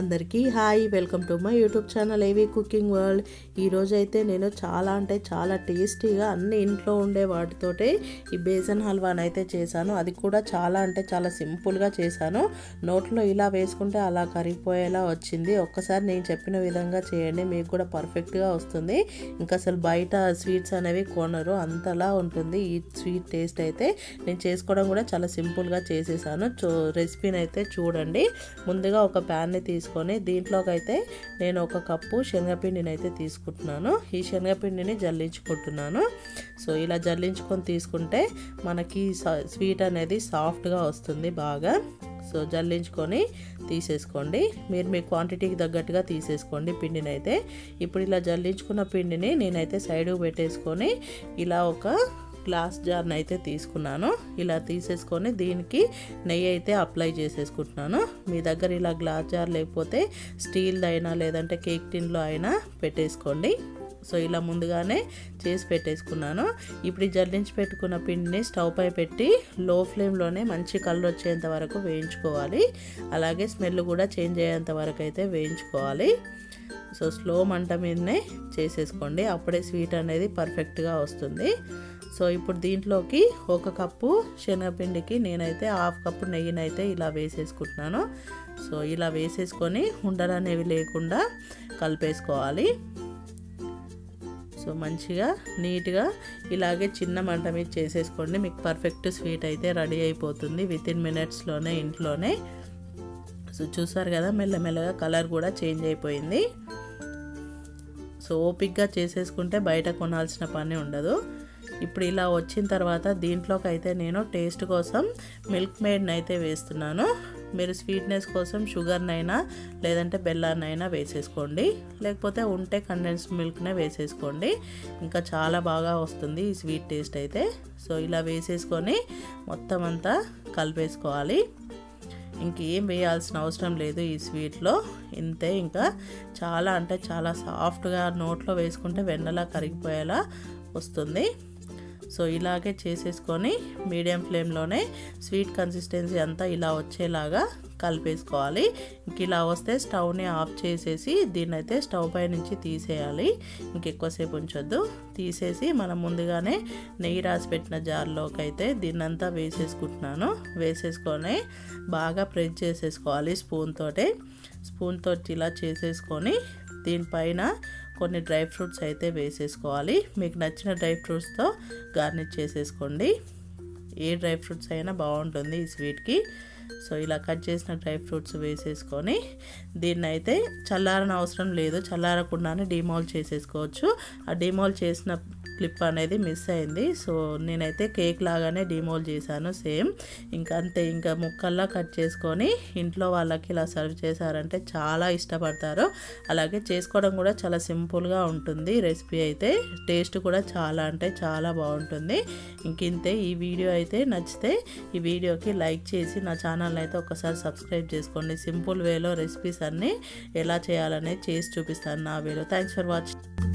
అందరికీ hi welcome to my YouTube channel AV cooking world. ఈరోజు అయితే నేను చాలా అంటే చాలా టేస్టీగా అన్ని ఇంట్లో ఉండే వాటితోటే ఈ బేసన్ హల్వాని అయితే చేశాను. అది కూడా చాలా అంటే చాలా సింపుల్గా చేశాను. నోట్లో ఇలా వేసుకుంటే అలా కరిగిపోయేలా వచ్చింది. ఒక్కసారి నేను చెప్పిన విధంగా చేయండి మీకు కూడా పర్ఫెక్ట్గా వస్తుంది. ఇంకా అసలు బయట స్వీట్స్ అనేవి కొనరు అంతలా ఉంటుంది. ఈ స్వీట్ టేస్ట్ అయితే నేను చేసుకోవడం కూడా చాలా సింపుల్గా చేసేసాను. చూ రెసిపీని అయితే చూడండి. ముందుగా ఒక ప్యాన్ని తీసుకు తీసుకొని దీంట్లోకైతే నేను ఒక కప్పు శనగపిండిని అయితే తీసుకుంటున్నాను. ఈ శనగపిండిని జల్లించుకుంటున్నాను. సో ఇలా జల్లించుకొని తీసుకుంటే మనకి స్వీట్ అనేది సాఫ్ట్గా వస్తుంది బాగా. సో జల్లించుకొని తీసేసుకోండి. మీరు మీ క్వాంటిటీకి తగ్గట్టుగా తీసేసుకోండి పిండిని అయితే ఇప్పుడు ఇలా జల్లించుకున్న పిండిని నేనైతే సైడ్కి పెట్టేసుకొని ఇలా ఒక గ్లాస్ జార్ని అయితే తీసుకున్నాను. ఇలా తీసేసుకొని దీనికి నెయ్యి అయితే అప్లై చేసేసుకుంటున్నాను. మీ దగ్గర ఇలా గ్లాస్ జార్ లేకపోతే స్టీల్ది అయినా లేదంటే కేక్ టిన్లో అయినా పెట్టేసుకోండి. సో ఇలా ముందుగానే చేసి పెట్టేసుకున్నాను. ఇప్పుడు జల్లించి పెట్టుకున్న పిండిని స్టవ్ పై పెట్టి లో ఫ్లేమ్లోనే మంచి కలర్ వచ్చేంత వరకు వేయించుకోవాలి. అలాగే స్మెల్ కూడా చేంజ్ అయ్యేంత వరకు అయితే వేయించుకోవాలి. సో స్లో మంట మీదనే చేసేసుకోండి. అప్పుడే స్వీట్ అనేది పర్ఫెక్ట్గా వస్తుంది. సో ఇప్పుడు దీంట్లోకి ఒక కప్పు శనగపిండికి నేనైతే హాఫ్ కప్పు నెయ్యినైతే ఇలా వేసేసుకుంటున్నాను. సో ఇలా వేసేసుకొని ఉండలు అనేవి లేకుండా కలిపేసుకోవాలి. సో మంచిగా నీట్గా ఇలాగే చిన్న మంట మీద చేసేసుకోండి. మీకు పర్ఫెక్ట్ స్వీట్ అయితే రెడీ అయిపోతుంది విత్ ఇన్ మినిట్స్లోనే ఇంట్లోనే. సో చూసారు కదా మెల్లమెల్లగా కలర్ కూడా చేంజ్ అయిపోయింది. సో ఓపిక్గా చేసేసుకుంటే బయట కొనాల్సిన పని ఉండదు. ఇప్పుడు ఇలా వచ్చిన తర్వాత దీంట్లోకి అయితే నేను టేస్ట్ కోసం మిల్క్ మేడ్ని అయితే వేస్తున్నాను. మీరు స్వీట్నెస్ కోసం షుగర్నైనా లేదంటే బెల్లాన్నైనా వేసేసుకోండి. లేకపోతే ఉంటే కండెన్స్డ్ మిల్క్నే వేసేసుకోండి. ఇంకా చాలా బాగా వస్తుంది ఈ స్వీట్ టేస్ట్ అయితే. సో ఇలా వేసేసుకొని మొత్తం అంతా కలిపేసుకోవాలి. ఇంకేం వేయాల్సిన అవసరం లేదు ఈ స్వీట్లో. ఇంతే ఇంకా చాలా అంటే చాలా సాఫ్ట్గా నోట్లో వేసుకుంటే వెన్నలా కరిగిపోయేలా వస్తుంది. సో ఇలాగే చేసేసుకొని మీడియం ఫ్లేమ్లోనే స్వీట్ కన్సిస్టెన్సీ అంతా ఇలా వచ్చేలాగా కలిపేసుకోవాలి. ఇంక ఇలా వస్తే స్టవ్ని ఆఫ్ చేసేసి దీన్ని అయితే స్టవ్ పై నుంచి తీసేయాలి. ఇంకెక్కువసేపు ఉంచొద్దు. తీసేసి మనం ముందుగానే నెయ్యి రాసి పెట్టిన జార్లోకి అయితే దీన్నంతా వేసేసుకుంటున్నాను. వేసేసుకొని బాగా ప్రెస్ చేసేసుకోవాలి స్పూన్ తోటే ఇలా చేసేసుకొని దీనిపైన కొన్ని డ్రై ఫ్రూట్స్ అయితే వేసేసుకోవాలి. మీకు నచ్చిన డ్రై ఫ్రూట్స్తో గార్నిష్ చేసేసుకోండి. ఏ డ్రై ఫ్రూట్స్ అయినా బాగుంటుంది ఈ స్వీట్కి. సో ఇలా కట్ చేసిన డ్రై ఫ్రూట్స్ వేసేసుకొని దీన్ని అయితే చల్లారని అవసరం లేదు. చల్లారకుండానే డిమాల్ చేసేసుకోవచ్చు. ఆ డిమాల్ చేసిన క్లిప్ అనేది మిస్ అయింది. సో నేనైతే కేక్ లాగానే డిమోల్ చేశాను సేమ్. ఇంకా అంతే ఇంకా ముక్కల్లా కట్ చేసుకొని ఇంట్లో వాళ్ళకి ఇలా సర్వ్ చేశారంటే చాలా ఇష్టపడతారు. అలాగే చేసుకోవడం కూడా చాలా సింపుల్గా ఉంటుంది రెసిపీ అయితే. టేస్ట్ కూడా చాలా అంటే చాలా బాగుంటుంది. ఇంకింతే ఈ వీడియో అయితే నచ్చితే ఈ వీడియోకి లైక్ చేసి నా ఛానల్ అయితే ఒకసారి సబ్స్క్రైబ్ చేసుకోండి. సింపుల్ వేలో రెసిపీస్ అన్నీ ఎలా చేయాలనేది చేసి చూపిస్తాను నా వేలో థ్యాంక్స్ ఫర్ వాచింగ్